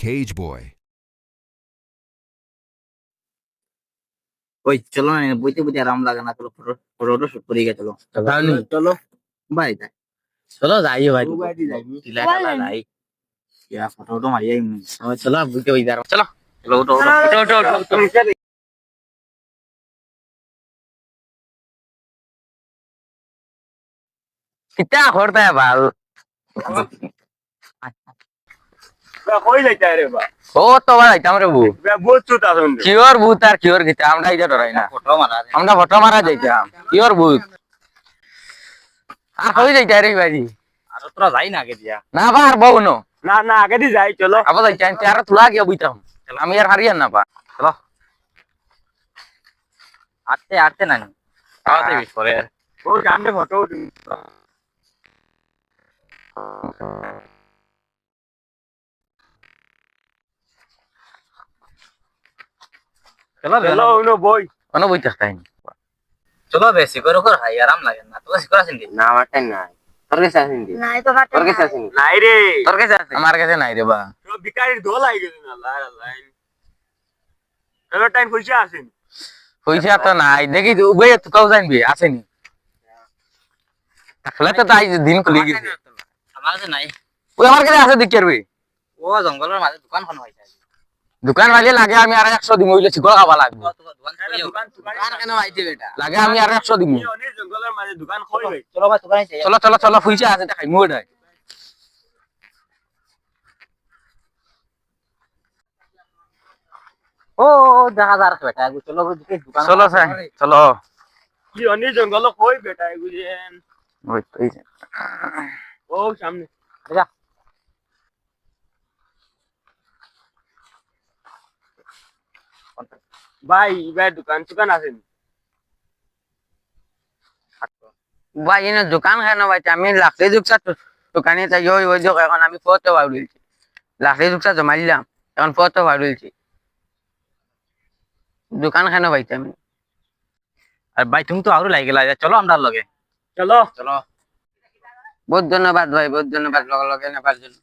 Cage Boy. ওই চলো না বইতে বইতে আরাম লাগে না চলো ফটো ফটো শুট করে গিয়ে চলো। বাই তাই চলো যাই ভাই। টিলা টালা ইয়া ফটো তো মারিয়াই চলো বুঝতে ওই দাঁড়াও চলো। চলো ওটো ওটো ওটো ওটো ওটো কিতা করতে ভালো? বা ও তো ভাই যাইতাম রে বু। কিওর ভূত আর কিওর গীতা আমরা এটা ডরাই না। আমরা ফটো মারা যাইতাম কিওর ভূত? আর কই যাইতা রে ভাই আর তোরা যাই না আগে দিয়া না বা আর বউ নো। না না আগে দি যাই চলো। আবার যাইতাম আর তুলা গিয়া বুইতাম আমি আর হারিয়ান না পা চলো। আটতে আটতে না আওয়াতে বিশ করে ও সামনে ফটো চলো উনো বই। কোনো বই থাকতাই চলো বেশি করে কর হাই আরাম লাগে না। করে আমারটাই নাই। তোর কাছে আসেন দি নাই তো তোর কাছে আসেন নাই রে। তোর কাছে আছে? আমার কাছে নাই রে বা। তো বিকারির দোল আই গেছে না টাইম পয়সা পয়সা তো নাই। দেখি উবে তুকাও জানবি আসেনি। থাকলে তো তাই দিন খুলে গেছে। আমার কাছে নাই। ওই আমার কাছে আছে দেখি আরবি ও জঙ্গলের মাঝে দোকানখন হয়েছে দোকান মালিক লাগে আমি আর একশো দিম ওইলে শিকড় খাবা লাগবে। লাগে আমি আর একশো দিম। অনেক জঙ্গলের মাঝে দোকান কই ভাই চলো চলো চলো চলো পয়সা আছে দেখাই মুড়াই ও দেখা যার বেটা চলো দিকে দোকান চলো স্যার চলো। কি অনেক জঙ্গল কই বেটা এগুলেন ওই তো ও সামনে। যা। ভাই ভাই দোকান দোকান আসেন ভাই এনে দোকান কেন ভাই আমি লাখে যুগসা দোকানে তাই ওই ওই যোগ এখন আমি ফটো ভাবছি লাখে যুগসা জমা দিলাম এখন ফটো ভাবছি দোকান কেন ভাই আমি। আর ভাই তুমি তো আরও লাগে গেলা চলো আমরা লগে। চলো। চলো। বহুত ধন্যবাদ ভাই বহুত ধন্যবাদ লগে লগে নেবার জন্য।